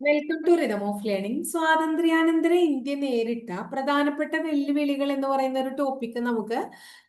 Welcome to rhythm of learning സ്വാതന്ത്ര്യാനന്തര India നേരിട്ട പ്രധാനപ്പെട്ട വെല്ലുവിളികൾ എന്ന് പറയുന്ന ഒരു ടോപ്പിക്ക് നമുക്ക്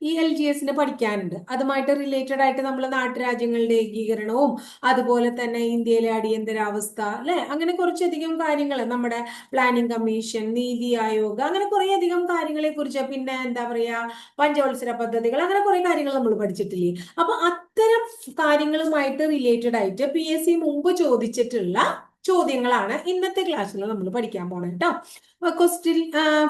ഈ എൽ ജി എസിന് പഠിക്കാനുണ്ട്. അതുമായിട്ട് റിലേറ്റഡ് ആയിട്ട് നമ്മൾ നാട്ടുരാജ്യങ്ങളുടെ ഏകീകരണവും അതുപോലെ തന്നെ ഇന്ത്യയിലെ അടിയന്തരാവസ്ഥ അല്ലെ? അങ്ങനെ കുറച്ചധികം കാര്യങ്ങൾ നമ്മുടെ പ്ലാനിംഗ് കമ്മീഷൻ നീതി ആയോഗ് അങ്ങനെ കുറേ അധികം കാര്യങ്ങളെ കുറിച്ച് പിന്നെ എന്താ പറയാ പഞ്ചവത്സര പദ്ധതികൾ അങ്ങനെ കുറെ കാര്യങ്ങൾ നമ്മൾ പഠിച്ചിട്ടില്ലേ? അപ്പൊ അത്തരം കാര്യങ്ങളുമായിട്ട് റിലേറ്റഡ് ആയിട്ട് പി എസ് സി മുമ്പ് ചോദിച്ചിട്ടുള്ള ചോദ്യങ്ങളാണ് ഇന്നത്തെ ക്ലാസ്സിൽ നമ്മൾ പഠിക്കാൻ പോണത് കേട്ടോ ക്വസ്റ്റ്യൻ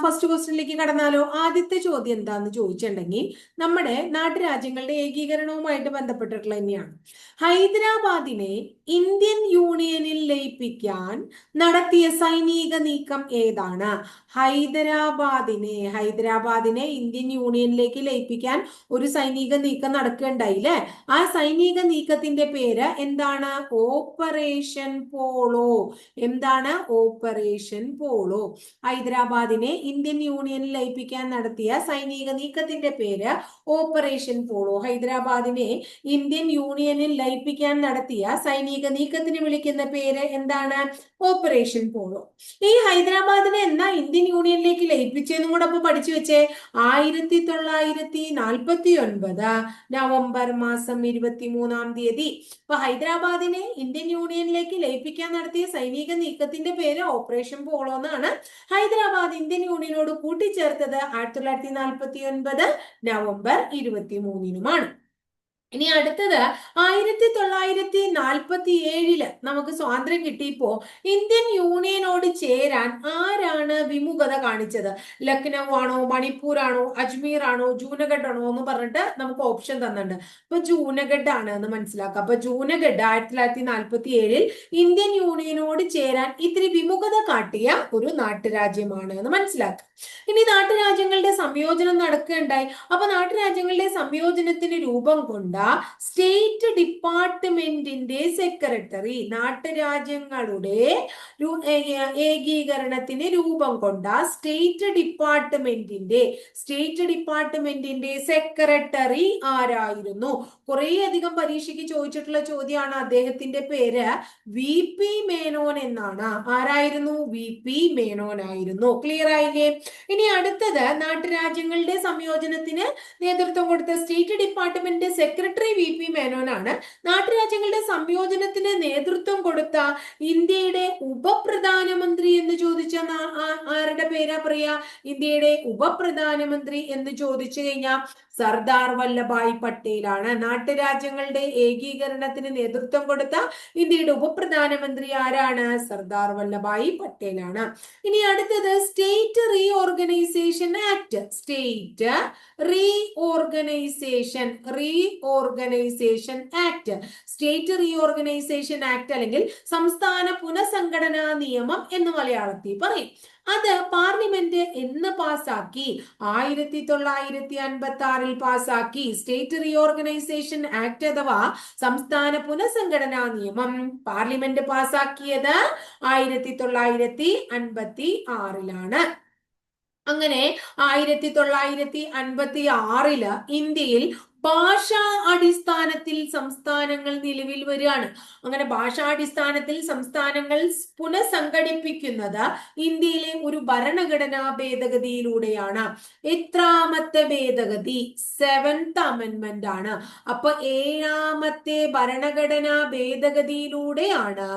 ഫസ്റ്റ് ക്വസ്റ്റ്യനിലേക്ക് കടന്നാലോ? ആദ്യത്തെ ചോദ്യം എന്താന്ന് ചോദിച്ചിട്ടുണ്ടെങ്കിൽ നമ്മുടെ നാട്ടുരാജ്യങ്ങളുടെ ഏകീകരണവുമായിട്ട് ബന്ധപ്പെട്ടിട്ടുള്ള തന്നെയാണ്. ഹൈദരാബാദിനെ ഇന്ത്യൻ യൂണിയനിൽ ലയിപ്പിക്കാൻ നടത്തിയ സൈനിക നീക്കം ഏതാണ്? ഹൈദരാബാദിനെ ഹൈദരാബാദിനെ ഇന്ത്യൻ യൂണിയനിലേക്ക് ലയിപ്പിക്കാൻ ഒരു സൈനിക നീക്കം നടക്കുകയുണ്ടായില്ലേ ആ സൈനിക നീക്കത്തിന്റെ പേര് എന്താണ്? ഓപ്പറേഷൻ പോളോ എന്താണ്? Operation polo. ഹൈദരാബാദിനെ ഇന്ത്യൻ യൂണിയനിൽ ലയിപ്പിക്കാൻ നടത്തിയ സൈനിക നീക്കത്തിന്റെ പേര് ഓപ്പറേഷൻ പോളോ. ഹൈദരാബാദിനെ ഇന്ത്യൻ യൂണിയനിൽ ലയിപ്പിക്കാൻ നടത്തിയ സൈനിക നീക്കത്തിന് വിളിക്കുന്ന പേര് എന്താണ്? Operation polo. ഈ ഹൈദരാബാദിനെ എന്നാ ഇന്ത്യൻ യൂണിയനിലേക്ക് ലയിപ്പിച്ചെന്നും കൂടെ അപ്പൊ പഠിച്ചു വെച്ചേ? ആയിരത്തി തൊള്ളായിരത്തി നാൽപ്പത്തി ഒൻപത് നവംബർ മാസം ഇരുപത്തി മൂന്നാം തീയതി. അപ്പൊ ഹൈദരാബാദിനെ ഇന്ത്യൻ യൂണിയനിലേക്ക് ലയിപ്പിക്കാൻ നടത്തിയ സൈനിക നീക്കത്തിന്റെ പേര് ഓപ്പറേഷൻ പോളോ എന്നാണ് ഹൈദരാബാദ് ഇന്ത്യൻ യൂണിയനോട് കൂട്ടിച്ചേർത്തത് ആയിരത്തി തൊള്ളായിരത്തി നാൽപ്പത്തി ഒൻപത് നവംബർ ഇരുപത്തി മൂന്നിനുമാണ് ഇനി അടുത്തത് ആയിരത്തി തൊള്ളായിരത്തി നാൽപ്പത്തി ഏഴിൽ നമുക്ക് സ്വാതന്ത്ര്യം കിട്ടിയപ്പോ ഇന്ത്യൻ യൂണിയനോട് ചേരാൻ ആരാണ് വിമുഖത കാണിച്ചത്? ലക്നൗ ആണോ മണിപ്പൂർ ആണോ അജ്മീർ ആണോ ജൂനഗഡ് ആണോ എന്ന് പറഞ്ഞിട്ട് നമുക്ക് ഓപ്ഷൻ തന്നിട്ടുണ്ട്. അപ്പൊ ജൂനഗഡ് ആണ് എന്ന് മനസ്സിലാക്കാം. അപ്പൊ ജൂനഗഡ് ആയിരത്തി തൊള്ളായിരത്തി നാൽപ്പത്തി ഏഴിൽ ഇന്ത്യൻ യൂണിയനോട് ചേരാൻ ഇത്തിരി വിമുഖത കാട്ടിയ ഒരു നാട്ടുരാജ്യമാണ് എന്ന് മനസ്സിലാക്കുക ഇനി നാട്ടുരാജ്യങ്ങളുടെ സംയോജനം നടക്കുകയുണ്ടായി. അപ്പൊ നാട്ടുരാജ്യങ്ങളുടെ സംയോജനത്തിന് രൂപം കൊണ്ട സ്റ്റേറ്റ് ഡിപ്പാർട്ട്മെന്റിന്റെ സെക്രട്ടറി നാട്ടുരാജ്യങ്ങളുടെ ഏകീകരണത്തിന് രൂപം കൊണ്ട സ്റ്റേറ്റ് ഡിപ്പാർട്ട്മെന്റിന്റെ സ്റ്റേറ്റ് ഡിപ്പാർട്ട്മെന്റിന്റെ സെക്രട്ടറി ആരായിരുന്നു? കുറേ അധികം പരീക്ഷയ്ക്ക് ചോദിച്ചിട്ടുള്ള ചോദ്യമാണ് അദ്ദേഹത്തിന്റെ പേര് വി പി മേനോൻ എന്നാണ്. ആരായിരുന്നു? വി പി മേനോൻ ആയിരുന്നു ക്ലിയർ ആയില്ലേ? ഇനി അടുത്തത് നാട്ടുരാജ്യങ്ങളുടെ സംയോജനത്തിന് നേതൃത്വം കൊടുത്ത state department secretary V P മേനോനാണ്. നാട്ടുരാജ്യങ്ങളുടെ സംയോജനത്തിന് നേതൃത്വം കൊടുത്ത ഇന്ത്യയുടെ ഉപപ്രധാനമന്ത്രി എന്ന് ചോദിച്ച ആരുടെ പേരാ പറയാ? ഇന്ത്യയുടെ ഉപപ്രധാനമന്ത്രി എന്ന് ചോദിച്ചു കഴിഞ്ഞാൽ സർദാർ വല്ലഭായ് പട്ടേലാണ്. നാട്ടുരാജ്യങ്ങളുടെ ഏകീകരണത്തിന് നേതൃത്വം കൊടുത്ത ഇന്ത്യയുടെ ഉപപ്രധാനമന്ത്രി ആരാണ്? സർദാർ വല്ലഭായ് പട്ടേലാണ്. ഇനി അടുത്തത് state reorganisation act. State reorganisation reorganisation act state reorganisation act അല്ലെങ്കിൽ സംസ്ഥാന പുനഃസംഘടനാ നിയമം എന്ന് മലയാളത്തിൽ പറയും. അത് പാർലമെന്റ് എന്ന് പാസാക്കി ആയിരത്തി തൊള്ളായിരത്തി അൻപത്തി ആറിൽ പാസാക്കി സ്റ്റേറ്റ് റീഓർഗനൈസേഷൻ ആക്ട് അഥവാ സംസ്ഥാന പുനഃസംഘടനാ നിയമം പാർലമെന്റ് പാസാക്കിയത് ആയിരത്തി തൊള്ളായിരത്തി അൻപത്തി ആറിലാണ് അങ്ങനെ ആയിരത്തി തൊള്ളായിരത്തി അൻപത്തി ആറിൽ ഇന്ത്യയിൽ ഭാഷാ അടിസ്ഥാനത്തിൽ സംസ്ഥാനങ്ങൾ നിലവിൽ വരികയാണ്. അങ്ങനെ ഭാഷാടിസ്ഥാനത്തിൽ സംസ്ഥാനങ്ങൾ പുനഃസംഘടിപ്പിക്കുന്നത് ഇന്ത്യയിലെ ഒരു ഭരണഘടനാ ഭേദഗതിയിലൂടെയാണ്. എത്രാമത്തെ ഭേദഗതി? സെവൻത് അമെന്റ്മെന്റ് ആണ്. അപ്പൊ ഏഴാമത്തെ ഭരണഘടനാ ഭേദഗതിയിലൂടെയാണ്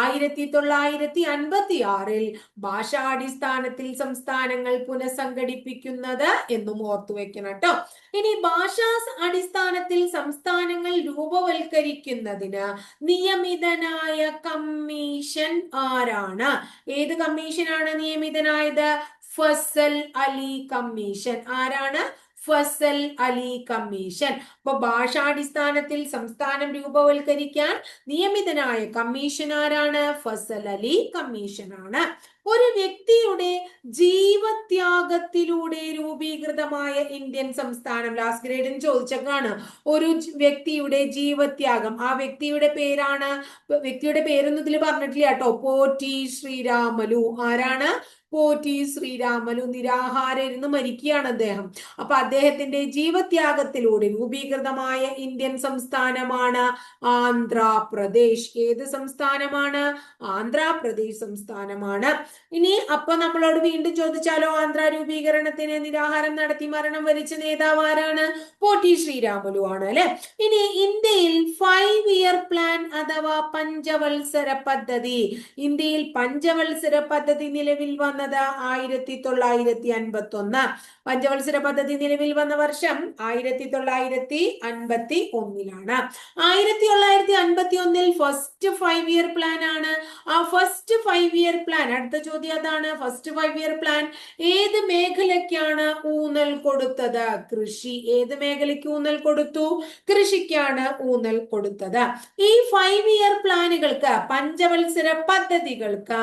ആയിരത്തി തൊള്ളായിരത്തി അൻപത്തി ആറിൽ ഭാഷാടിസ്ഥാനത്തിൽ സംസ്ഥാനങ്ങൾ പുനഃസംഘടിപ്പിക്കുന്നത് എന്നും ഓർത്തു വെക്കണം കേട്ടോ. ഇനി ഭാഷാ അടിസ്ഥാനത്തിൽ സംസ്ഥാനങ്ങൾ രൂപവൽക്കരിക്കുന്നതിന് നിയമിതനായ കമ്മീഷൻ ആരാണ്? ഏത് കമ്മീഷനാണ് നിയമിതനായത്? ഫസൽ അലി കമ്മീഷൻ. ആരാണ്? ഫസൽ അലി കമ്മീഷൻ. അപ്പൊ ഭാഷാടിസ്ഥാനത്തിൽ സംസ്ഥാനം രൂപവൽക്കരിക്കാൻ നിയമിതനായ കമ്മീഷൻ ആരാണ്? ഫസൽ അലി കമ്മീഷനാണ്. ഒരു വ്യക്തിയുടെ ജീവത്യാഗത്തിലൂടെ രൂപീകൃതമായ ഇന്ത്യൻ സംസ്ഥാനം ലാസ്റ്റ് ഗ്രേഡിന് ചോദിച്ചേക്കാണ്. ഒരു വ്യക്തിയുടെ ജീവത്യാഗം. ആ വ്യക്തിയുടെ പേരാണ് വ്യക്തിയുടെ പേരൊന്നും ഇതിൽ പറഞ്ഞിട്ടില്ല കേട്ടോ. പോറ്റി ശ്രീരാമലു. ആരാണ്? പോറ്റി ശ്രീരാമലു. നിരാഹാരരുന്ന് മരിക്കുകയാണ് അദ്ദേഹം. അപ്പൊ അദ്ദേഹത്തിന്റെ ജീവത്യാഗത്തിലൂടെ രൂപീകൃതമായ ഇന്ത്യൻ സംസ്ഥാനമാണ് ആന്ധ്രാപ്രദേശ്. ഏത് സംസ്ഥാനമാണ്? ആന്ധ്രാപ്രദേശ് സംസ്ഥാനമാണ്. ഇനി അപ്പൊ നമ്മളോട് വീണ്ടും ചോദിച്ചാലോ ആന്ധ്ര രൂപീകരണത്തിന് നിരാഹാരം നടത്തി മരണം വരിച്ച നേതാവ് ആരാണ്? പോട്ടി ശ്രീരാമുലു ആണ് അല്ലെ? ഇനി ഇന്ത്യയിൽ ഫൈവ് ഇയർ പ്ലാൻ അഥവാ പഞ്ചവത്സര പദ്ധതി. ഇന്ത്യയിൽ പഞ്ചവത്സര പദ്ധതി നിലവിൽ വന്നത് ആയിരത്തി തൊള്ളായിരത്തി അൻപത്തി ഒന്ന് പഞ്ചവത്സര പദ്ധതി നിലവിൽ വന്ന വർഷം ആയിരത്തി തൊള്ളായിരത്തി അൻപത്തി ഒന്നിലാണ് ആയിരത്തി തൊള്ളായിരത്തി അൻപത്തി ഒന്നിൽ ഫസ്റ്റ് ഫൈവ് ഇയർ പ്ലാൻ ആണ്. ആ ഫസ്റ്റ് ഫൈവ് ഇയർ പ്ലാൻ അടുത്ത ചോദ്യം അതാണ്. ഫസ്റ്റ് ഫൈവ് ഇയർ പ്ലാൻ ഏത് മേഖലയ്ക്കാണ് ഊന്നൽ കൊടുത്തത്? കൃഷി. ഏത് മേഖലയ്ക്ക് ഊന്നൽ കൊടുത്തു? കൃഷിക്കാണ് ഊന്നൽ കൊടുത്തത്. ഈ ഫൈവ് ഇയർ പ്ലാനുകൾക്ക് പഞ്ചവത്സര പദ്ധതികൾക്ക്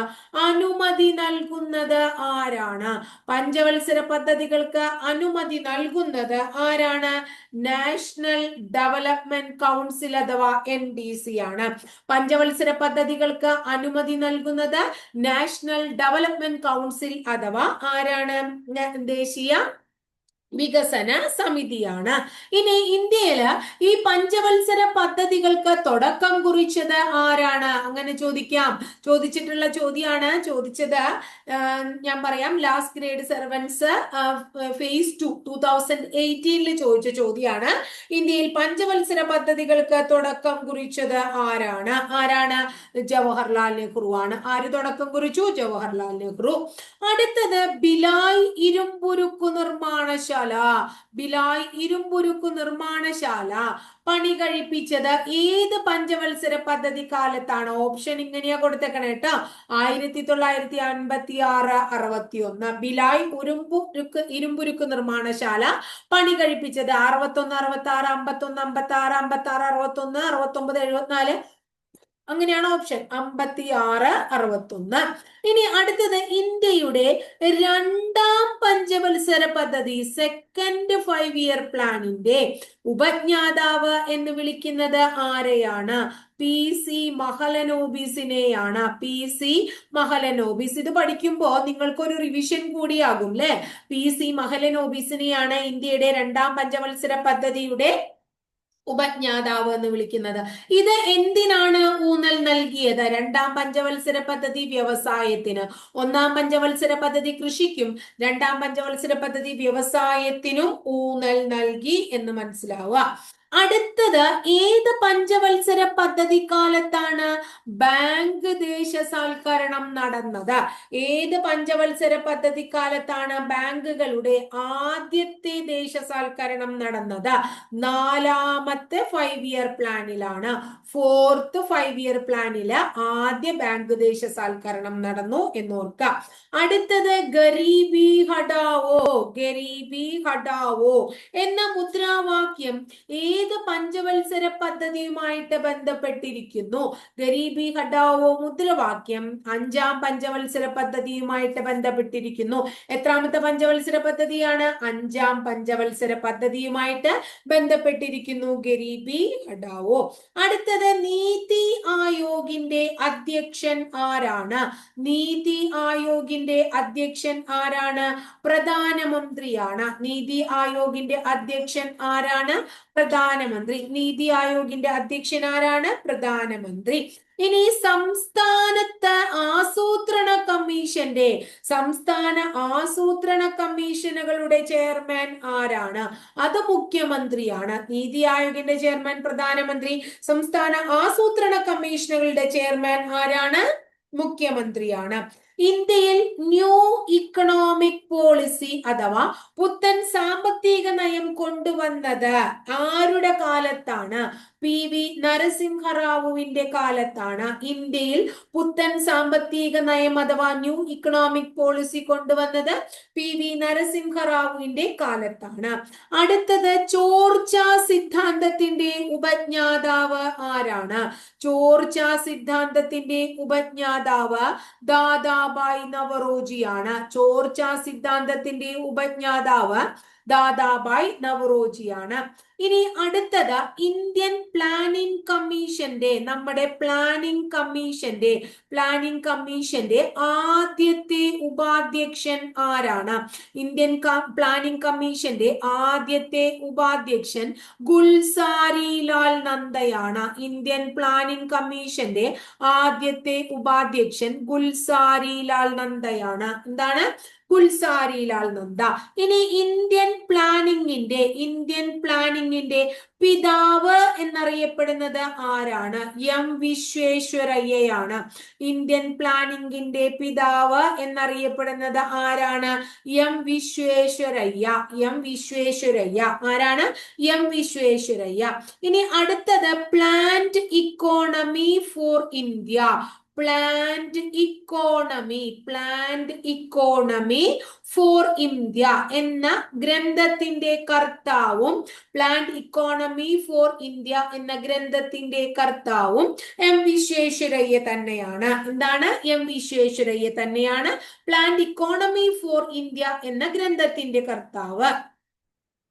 അനുമതി നൽകുന്നത് ആരാണ്? പഞ്ചവത്സര പദ്ധതികൾക്ക് അനുമതി നൽകുന്നത് ആരാണ്? നാഷണൽ ഡെവലപ്മെന്റ് കൗൺസിൽ അഥവാ എൻ ഡി സി ആണ്. പഞ്ചവത്സര പദ്ധതികൾക്ക് അനുമതി നൽകുന്നത് നാഷണൽ ഡെവലപ്മെന്റ് കൗൺസിൽ അഥവാ ആരാണ്? ദേശീയ വികസന സമിതിയാണ്. ഇനി ഇന്ത്യയിൽ ഈ പഞ്ചവത്സര പദ്ധതികൾക്ക് തുടക്കം കുറിച്ചത് ആരാണ്? അങ്ങനെ ചോദിക്കാം. ചോദിച്ചിട്ടുള്ള ചോദ്യമാണ് ചോദിച്ചത് ഞാൻ പറയാം last grade servants phase two two thousand എയ്റ്റീനിൽ ചോദിച്ച ചോദ്യമാണ് ഇന്ത്യയിൽ പഞ്ചവത്സര പദ്ധതികൾക്ക് തുടക്കം കുറിച്ചത് ആരാണ്? ആരാണ്? ജവഹർലാൽ നെഹ്റു ആണ്. ആര് തുടക്കം കുറിച്ചു? ജവഹർലാൽ നെഹ്റു. അടുത്തത് ബിലായ് ഇരുമ്പുരുക്കു നിർമ്മാണശാല ബിലായ് ഇരുമ്പുരുക്കു നിർമ്മാണശാല. പണി കഴിപ്പിച്ചത് ഏത് പഞ്ചവത്സര പദ്ധതി കാലത്താണ്? ഓപ്ഷൻ ഇങ്ങനെയാ കൊടുത്തേക്കണേ കേട്ടോ. ആയിരത്തി തൊള്ളായിരത്തി അൻപത്തി ആറ് അറുപത്തി ഒന്ന് ബിലായ് ഉരുമ്പുരുക്ക് ഇരുമ്പുരുക്ക് നിർമ്മാണശാല. പണി കഴിപ്പിച്ചത് അറുപത്തൊന്ന് അറുപത്തി ആറ് അമ്പത്തൊന്ന് അമ്പത്തി ആറ് അമ്പത്തി ആറ് അറുപത്തൊന്ന് അറുപത്തൊമ്പത് എഴുപത്തിനാല് അങ്ങനെയാണ് ഓപ്ഷൻ അമ്പത്തി ആറ് അറുപത്തൊന്ന്. ഇനി അടുത്തത് ഇന്ത്യയുടെ രണ്ടാം പഞ്ചവത്സര പദ്ധതി സെക്കൻഡ് ഫൈവ് ഇയർ പ്ലാനിന്റെ ഉപജ്ഞാതാവ് എന്ന് വിളിക്കുന്നത് ആരെയാണ്? P C മഹലനോബിസിനെയാണ്. P C Mahalanobis. ഇത് പഠിക്കുമ്പോൾ നിങ്ങൾക്കൊരു റിവിഷൻ കൂടിയാകും അല്ലെ പി സി മഹലനോബിസിനെയാണ് ഇന്ത്യയുടെ രണ്ടാം പഞ്ചവത്സര പദ്ധതിയുടെ ഉപജ്ഞാതാവ് എന്ന് വിളിക്കുന്നത്. ഇത് എന്തിനാണ് ഊന്നൽ നൽകിയത്? രണ്ടാം പഞ്ചവത്സര പദ്ധതി വ്യവസായത്തിന്. ഒന്നാം പഞ്ചവത്സര പദ്ധതി കൃഷിക്കും രണ്ടാം പഞ്ചവത്സര പദ്ധതി വ്യവസായത്തിനും ഊന്നൽ നൽകി എന്ന് മനസ്സിലാവുക. അടുത്തത് ഏത് പഞ്ചവത്സര പദ്ധതി കാലത്താണ് ബാങ്ക് ദേശസാൽക്കരണം നടന്നത്? ഏത് പഞ്ചവത്സര പദ്ധതി കാലത്താണ് ബാങ്കുകളുടെ ആദ്യത്തെ ദേശസാൽക്കരണം നടന്നത്? നാലാമത്തെ ഫൈവ് ഇയർ പ്ലാനിലാണ് ഫോർത്ത് ഫൈവ് ഇയർ പ്ലാനിൽ ആദ്യ ബാങ്ക് ദേശസാൽക്കരണം നടന്നു എന്നോർക്കുക അടുത്തത് ഗരീബി ഹടാവോ ഗരീബി ഹടാവോ എന്ന മുദ്രാവാക്യം ഏത് പഞ്ചവത്സര പദ്ധതിയുമായിട്ട് ബന്ധപ്പെട്ടിരിക്കുന്നു? ഗരീബി ഹടാവോ മുദ്രാവാക്യം അഞ്ചാം പഞ്ചവത്സര പദ്ധതിയുമായിട്ട് ബന്ധപ്പെട്ടിരിക്കുന്നു. എത്രാമത്തെ പഞ്ചവത്സര പദ്ധതിയാണ്? അഞ്ചാം പഞ്ചവത്സര പദ്ധതിയുമായിട്ട് ബന്ധപ്പെട്ടിരിക്കുന്നു ഗരീബി ഹടാവോ അടുത്തത് നീതി ആയോഗിന്റെ അധ്യക്ഷൻ ആരാണ്? നീതി ആയോഗിന്റെ അധ്യക്ഷൻ ആരാണ്? പ്രധാനമന്ത്രിയാണ്. നീതി ആയോഗിന്റെ അധ്യക്ഷൻ ആരാണ്? പ്രധാനമന്ത്രി. നീതി ആയോഗിന്റെ അധ്യക്ഷൻ ആരാണ് പ്രധാനമന്ത്രി. ഇനി സംസ്ഥാനത്ത് ആസൂത്രണ കമ്മീഷന്റെ സംസ്ഥാന ആസൂത്രണ കമ്മീഷനുകളുടെ ചെയർമാൻ ആരാണ്? അത് മുഖ്യമന്ത്രിയാണ്. നീതി ആയോഗിന്റെ ചെയർമാൻ പ്രധാനമന്ത്രി. സംസ്ഥാന ആസൂത്രണ കമ്മീഷനുകളുടെ ചെയർമാൻ ആരാണ്? മുഖ്യമന്ത്രിയാണ്. ഇന്ത്യയിൽ ന്യൂ ഇക്കണോമിക് പോളിസി അഥവാ പുത്തൻ സാമ്പത്തിക നയം കൊണ്ടുവന്നത് ആരുടെ കാലത്താണ്? പി വി നരസിംഹറാവുവിന്റെ കാലത്താണ് ഇന്ത്യയിൽ പുത്തൻ സാമ്പത്തിക നയം അഥവാ ന്യൂ ഇക്കണോമിക് പോളിസി കൊണ്ടുവന്നത് പി വി നരസിംഹറാവുവിന്റെ കാലത്താണ്. അടുത്തത് ചോർച്ച സിദ്ധാന്തത്തിന്റെ ഉപജ്ഞാതാവ് ആരാണ്? ചോർച്ച സിദ്ധാന്തത്തിന്റെ ഉപജ്ഞാതാവ് ദാദാബായ് നവറോജിയാണ്. ചോർച്ച സിദ്ധാന്തത്തിന്റെ ഉപജ്ഞാതാവ് ദാദാബായ് നവറോജിയാണ്. ഇനി അടുത്തത് ഇന്ത്യൻ പ്ലാനിംഗ് കമ്മീഷന്റെ നമ്മുടെ പ്ലാനിംഗ് കമ്മീഷന്റെ പ്ലാനിംഗ് കമ്മീഷന്റെ ആദ്യത്തെ ഉപാധ്യക്ഷൻ ആരാണ്? ഇന്ത്യൻ പ്ലാനിംഗ് കമ്മീഷന്റെ ആദ്യത്തെ ഉപാധ്യക്ഷൻ ഗുൽസാരി ലാൽ നന്ദയാണ്. ഇന്ത്യൻ പ്ലാനിംഗ് കമ്മീഷന്റെ ആദ്യത്തെ ഉപാധ്യക്ഷൻ ഗുൽസാരി ലാൽ നന്ദയാണ്. എന്താണ്? ഗുൽസാരി ലാൽ നന്ദ ഇനി ഇന്ത്യൻ പ്ലാനിങ്ങിന്റെ ഇന്ത്യൻ പ്ലാനിങ്ങിന്റെ പിതാവ് എന്നറിയപ്പെടുന്നത് ആരാണ്? എം വിശ്വേശ്വരയ്യയാണ്. ഇന്ത്യൻ പ്ലാനിങ്ങിന്റെ പിതാവ് എന്നറിയപ്പെടുന്നത് ആരാണ്? എം വിശ്വേശ്വരയ്യ. എം വിശ്വേശ്വരയ്യ. ആരാണ്? എം വിശ്വേശ്വരയ്യ. ഇനി അടുത്തത് planned economy for India. Planned economy planned economy for India എന്ന ഗ്രന്ഥത്തിന്റെ കർത്താവും പ്ലാന്റ് ഇക്കോണമി ഫോർ ഇന്ത്യ എന്ന ഗ്രന്ഥത്തിന്റെ കർത്താവും എം വിശ്വേശ്വരയ്യ തന്നെയാണ്. എന്താണ്? എം വിശ്വേശ്വരയ്യ തന്നെയാണ്. പ്ലാന്റ് ഇക്കോണമി ഫോർ ഇന്ത്യ എന്ന ഗ്രന്ഥത്തിന്റെ കർത്താവ്.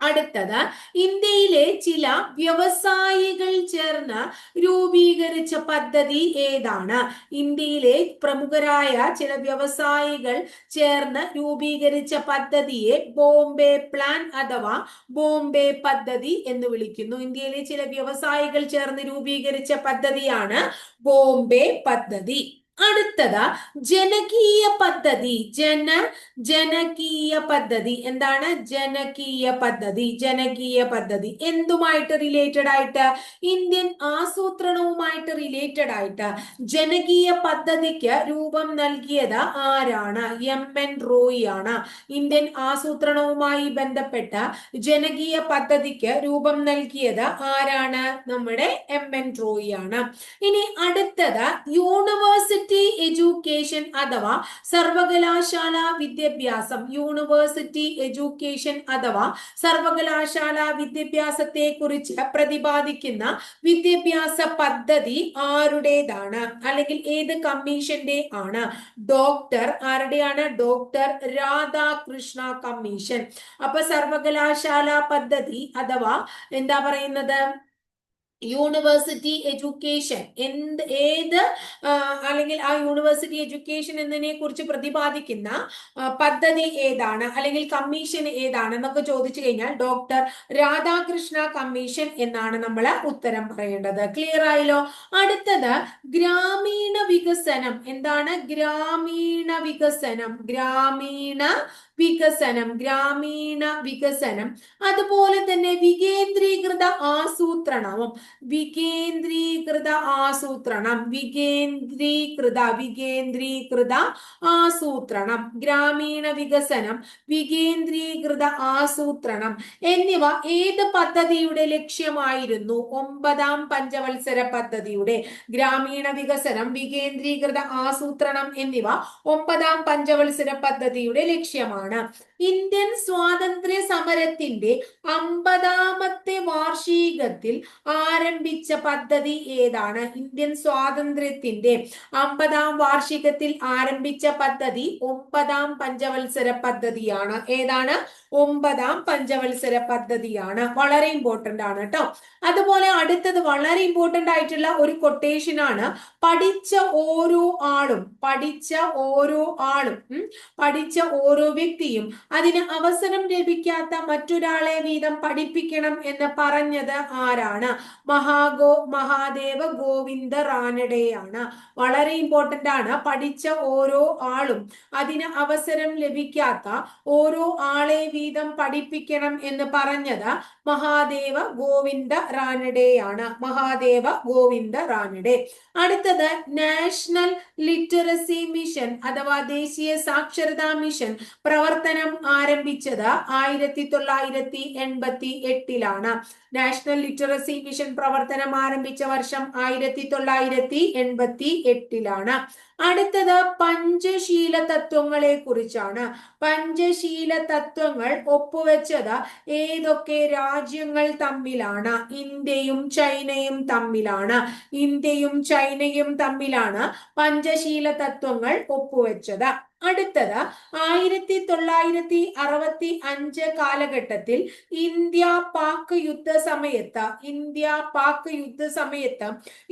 അടുത്തത് ഇന്ത്യയിലെ ചില വ്യവസായികൾ ചേർന്ന് രൂപീകരിച്ച പദ്ധതി ഏതാണ്? ഇന്ത്യയിലെ പ്രമുഖരായ ചില വ്യവസായികൾ ചേർന്ന് രൂപീകരിച്ച പദ്ധതിയെ ബോംബെ പ്ലാൻ അഥവാ ബോംബെ പദ്ധതി എന്ന് വിളിക്കുന്നു. ഇന്ത്യയിലെ ചില വ്യവസായികൾ ചേർന്ന് രൂപീകരിച്ച പദ്ധതിയാണ് ബോംബെ പദ്ധതി. അടുത്തത് ജനകീയ പദ്ധതി. ജന ജനകീയ പദ്ധതി. എന്താണ്? ജനകീയ പദ്ധതി. ജനകീയ പദ്ധതി എന്തുമായിട്ട് റിലേറ്റഡ് ആയിട്ട്? ഇന്ത്യൻ ആസൂത്രണവുമായിട്ട് റിലേറ്റഡ് ആയിട്ട്. ജനകീയ പദ്ധതിക്ക് രൂപം നൽകിയത് ആരാണ്? എം എൻ റോയി ആണ് ഇന്ത്യൻ ആസൂത്രണവുമായി ബന്ധപ്പെട്ട ജനകീയ പദ്ധതിക്ക് രൂപം നൽകിയത് ആരാണ്? നമ്മുടെ എം എൻ റോയി ആണ് ഇനി അടുത്തത് യൂണിവേഴ്സിറ്റി എഡ്യൂക്കേഷൻ അഥവാ സർവകലാശാല വിദ്യാഭ്യാസം യൂണിവേഴ്സിറ്റി എഡ്യൂക്കേഷൻ അഥവാ സർവകലാശാല വിദ്യാഭ്യാസത്തെ കുറിച്ച് പ്രതിപാദിക്കുന്ന വിദ്യാഭ്യാസ പദ്ധതി ആരുടേതാണ്? അല്ലെങ്കിൽ ഏത് കമ്മീഷന്റെ ആണ്? ഡോക്ടർ ആരുടെയാണ്? Doctor Radhakrishna commission. അപ്പൊ സർവകലാശാല പദ്ധതി അഥവാ എന്താ പറയുന്നത്? യൂണിവേഴ്സിറ്റി എഡ്യൂക്കേഷൻ എന്ത് ഏത് അല്ലെങ്കിൽ ആ യൂണിവേഴ്സിറ്റി എഡ്യൂക്കേഷൻ എന്നതിനെ കുറിച്ച് പ്രതിപാദിക്കുന്ന പദ്ധതി ഏതാണ്? അല്ലെങ്കിൽ കമ്മീഷൻ ഏതാണ്? എന്നൊക്കെ ചോദിച്ചു കഴിഞ്ഞാൽ ഡോക്ടർ രാധാകൃഷ്ണ കമ്മീഷൻ എന്നാണ് നമ്മൾ ഉത്തരം പറയേണ്ടത്. ക്ലിയർ ആയല്ലോ? അടുത്തത് ഗ്രാമീണ വികസനം. എന്താണ്? ഗ്രാമീണ വികസനം. ഗ്രാമീണ വികസനം ഗ്രാമീണ വികസനം അതുപോലെ തന്നെ വികേന്ദ്രീകൃത ആസൂത്രണവും. വികേന്ദ്രീകൃത ആസൂത്രണം വികേന്ദ്രീകൃത വികേന്ദ്രീകൃത ആസൂത്രണം. ഗ്രാമീണ വികസനം വികേന്ദ്രീകൃത ആസൂത്രണം എന്നിവ ഏത് പദ്ധതിയുടെ ലക്ഷ്യമായിരുന്നു? ഒമ്പതാം പഞ്ചവത്സര പദ്ധതിയുടെ ഗ്രാമീണ വികസനം വികേന്ദ്രീകൃത ആസൂത്രണം എന്നിവ ഒമ്പതാം പഞ്ചവത്സര പദ്ധതിയുടെ ലക്ഷ്യമാണ്? ഇന്ത്യൻ സ്വാതന്ത്ര്യ സമരത്തിന്റെ അമ്പതാമത്തെ വാർഷികത്തിൽ ആരംഭിച്ച പദ്ധതി ഏതാണ്? ഇന്ത്യൻ സ്വാതന്ത്ര്യത്തിന്റെ അമ്പതാം വാർഷികത്തിൽ ആരംഭിച്ച പദ്ധതി ഒമ്പതാം പഞ്ചവത്സര പദ്ധതിയാണ്. ഏതാണ്? ഒമ്പതാം പഞ്ചവത്സര പദ്ധതിയാണ്. വളരെ ഇമ്പോർട്ടന്റ് ആണ് കേട്ടോ. അതുപോലെ അടുത്തത് വളരെ ഇമ്പോർട്ടന്റ് ആയിട്ടുള്ള ഒരു കൊട്ടേഷൻ ആണ്. പഠിച്ച ഓരോ ആളും പഠിച്ച ഓരോ ആളും പഠിച്ച ഓരോ വ്യക്തിയും അതിന് അവസരം ലഭിക്കാത്ത മറ്റൊരാളെ വീതം പഠിപ്പിക്കണം എന്ന് പറഞ്ഞത് ആരാണ്? മഹാഗോ മഹാദേവ ഗോവിന്ദ റാനഡെയാണ് വളരെ ഇമ്പോർട്ടന്റ് ആണ്. പഠിച്ച ഓരോ ആളും അതിന് അവസരം ലഭിക്കാത്ത ഓരോ ആളെ വീതം പഠിപ്പിക്കണം എന്ന് പറഞ്ഞത് മഹാദേവ ഗോവിന്ദ റാനഡെയാണ്. മഹാദേവ ഗോവിന്ദ റാനഡെ. അടുത്തത് നാഷണൽ ലിറ്ററസി മിഷൻ അഥവാ ദേശീയ സാക്ഷരതാ മിഷൻ പ്രവർത്തനം ആരംഭിച്ചത് ആയിരത്തി തൊള്ളായിരത്തി എൺപത്തി എട്ടിലാണ് നാഷണൽ ലിറ്ററസി മിഷൻ പ്രവർത്തനം ആരംഭിച്ച വർഷം ആയിരത്തി തൊള്ളായിരത്തി എൺപത്തി എട്ടിലാണ് അടുത്തത് പഞ്ചശീല തത്വങ്ങളെ കുറിച്ചാണ് പഞ്ചശീല തത്വങ്ങൾ ഒപ്പുവെച്ചത് ഏതൊക്കെ രാജ്യങ്ങൾ തമ്മിലാണ്? ഇന്ത്യയും ചൈനയും തമ്മിലാണ്. ഇന്ത്യയും ചൈനയും തമ്മിലാണ് പഞ്ചശീല തത്വങ്ങൾ ഒപ്പുവെച്ചത്. അടുത്തത് ആയിരത്തി തൊള്ളായിരത്തി അറുപത്തി അഞ്ച് കാലഘട്ടത്തിൽ ഇന്ത്യ പാക് യുദ്ധ സമയത്ത് ഇന്ത്യ പാക് യുദ്ധ സമയത്ത്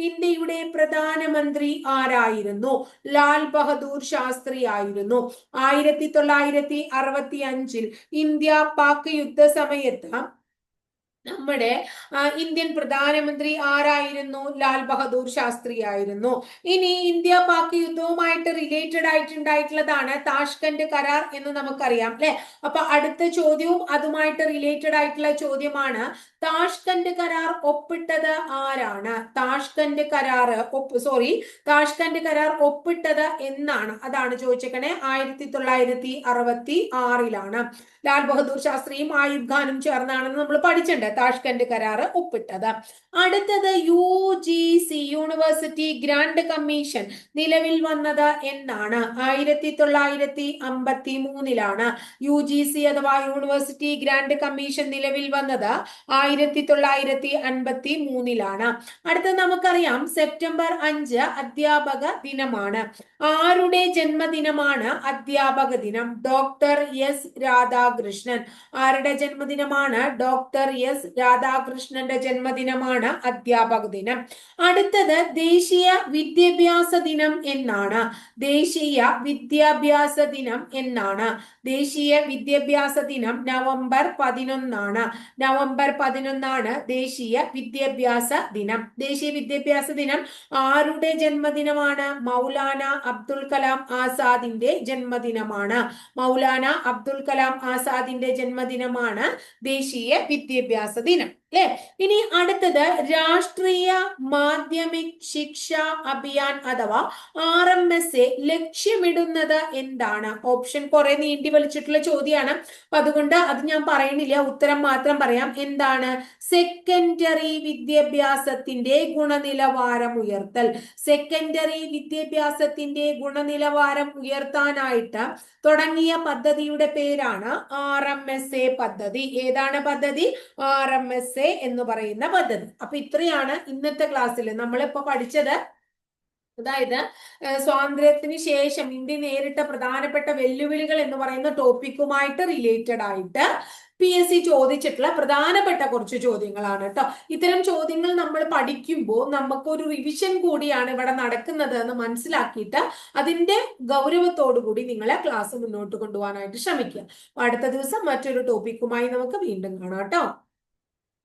ഇന്ത്യയുടെ പ്രധാനമന്ത്രി ആരായിരുന്നു? ലാൽ ബഹദൂർ ശാസ്ത്രി ആയിരുന്നു. ആയിരത്തി തൊള്ളായിരത്തി അറുപത്തി അഞ്ചിൽ ഇന്ത്യ പാക് യുദ്ധ സമയത്ത് നമ്മുടെ ഇന്ത്യൻ പ്രധാനമന്ത്രി ആരായിരുന്നു? ലാൽ ബഹദൂർ ശാസ്ത്രി ആയിരുന്നു. ഇനി ഇന്ത്യ പാക് യുദ്ധവുമായിട്ട് റിലേറ്റഡ് ആയിട്ടുണ്ടായിട്ടുള്ളതാണ് താഷ്കന്റ് കരാർ എന്ന് നമുക്കറിയാം അല്ലെ? അപ്പൊ അടുത്ത ചോദ്യവും അതുമായിട്ട് റിലേറ്റഡ് ആയിട്ടുള്ള ചോദ്യമാണ് താഷ്കന്റ് കരാർ ഒപ്പിട്ടത് ആരാണ്? താഷ്കന്റ് കരാർ ഒപ്പ് സോറി താഷ്കന്റ് കരാർ ഒപ്പിട്ടത് എന്നാണ്. അതാണ് ചോദിച്ചേക്കണേ. ആയിരത്തി തൊള്ളായിരത്തി അറുപത്തി ആറിലാണ് ലാൽ ബഹദൂർ ശാസ്ത്രിയും ആയുബ് ഖാനും ചേർന്നാണെന്ന് നമ്മൾ പഠിച്ചിട്ടുണ്ട്. താഷ്കന്റ് കരാർ ഒപ്പിട്ടത്. അടുത്തത് U G C university grant commission നിലവിൽ വന്നത് എന്നാണ്. ആയിരത്തി തൊള്ളായിരത്തി അമ്പത്തി മൂന്നിലാണ് യു ജി സി അഥവാ യൂണിവേഴ്സിറ്റി ഗ്രാൻഡ് കമ്മീഷൻ നിലവിൽ വന്നത്. ആയിരത്തി തൊള്ളായിരത്തി അൻപത്തി മൂന്നിലാണ് അടുത്ത നമുക്കറിയാം സെപ്റ്റംബർ അഞ്ച് അധ്യാപക ദിനമാണ്. ആരുടെ ജന്മദിനമാണ് അധ്യാപക ദിനം? Doctor S Radhakrishnan. ആരുടെ ജന്മദിനമാണ്? ഡോക്ടർ എസ് രാധാകൃഷ്ണന്റെ ജന്മദിനമാണ് അധ്യാപക ദിനം. അടുത്തത് ദേശീയ വിദ്യാഭ്യാസ ദിനം എന്നാണ്. ദേശീയ വിദ്യാഭ്യാസ ദിനം എന്നാണ്. ദേശീയ വിദ്യാഭ്യാസ ദിനം നവംബർ പതിനൊന്നാണ്. നവംബർ പതിനൊന്നാണ് ദേശീയ വിദ്യാഭ്യാസ ദിനം. ദേശീയ വിദ്യാഭ്യാസ ദിനം ആരുടെ ജന്മദിനമാണ്? മൗലാന അബ്ദുൽ കലാം ആസാദിന്റെ ജന്മദിനമാണ്. മൗലാന അബ്ദുൽ കലാം ആസാദിന്റെ ജന്മദിനമാണ് ദേശീയ വിദ്യാഭ്യാസ ദിനം. അല്ലെ? ഇനി അടുത്തത് രാഷ്ട്രീയ മാധ്യമിക് ശിക്ഷ അഭിയാൻ അഥവാ ആർ എം എസ് എ ലക്ഷ്യമിടുന്നത് എന്താണ്? ഓപ്ഷൻ കുറെ നീണ്ടി വലിച്ചിട്ടുള്ള ചോദ്യമാണ് അപ്പൊ അതുകൊണ്ട് അത് ഞാൻ പറയുന്നില്ല. ഉത്തരം മാത്രം പറയാം. എന്താണ്? സെക്കൻഡറി വിദ്യാഭ്യാസത്തിന്റെ ഗുണനിലവാരം ഉയർത്തൽ. സെക്കൻഡറി വിദ്യാഭ്യാസത്തിന്റെ ഗുണനിലവാരം ഉയർത്താനായിട്ട് തുടങ്ങിയ പദ്ധതിയുടെ പേരാണ് ആർ എം എസ് എ പദ്ധതി. ഏതാണ് പദ്ധതി? ആർ എം എസ് എ എന്ന് പറയുന്ന പദ്ധതി. അപ്പൊ ഇത്രയാണ് ഇന്നത്തെ ക്ലാസ്സിൽ നമ്മളിപ്പോ പഠിച്ചത്. അതായത് സ്വാതന്ത്ര്യത്തിന് ശേഷം ഇന്ത്യ നേരിട്ട പ്രധാനപ്പെട്ട വെല്ലുവിളികൾ എന്ന് പറയുന്ന ടോപ്പിക്കുമായിട്ട് റിലേറ്റഡ് ആയിട്ട് പി എസ് സി ചോദിച്ചിട്ടുള്ള പ്രധാനപ്പെട്ട കുറച്ച് ചോദ്യങ്ങളാണ് കേട്ടോ ഇത്തരം ചോദ്യങ്ങൾ നമ്മൾ പഠിക്കുമ്പോൾ നമുക്കൊരു റിവിഷൻ കൂടിയാണ് ഇവിടെ നടക്കുന്നത് എന്ന് മനസ്സിലാക്കിയിട്ട് അതിന്റെ ഗൗരവത്തോടു കൂടി നിങ്ങളെ ക്ലാസ് മുന്നോട്ട് കൊണ്ടുപോകാനായിട്ട് ശ്രമിക്കുക. അടുത്ത ദിവസം മറ്റൊരു ടോപ്പിക്കുമായി നമുക്ക് വീണ്ടും കാണാം കേട്ടോ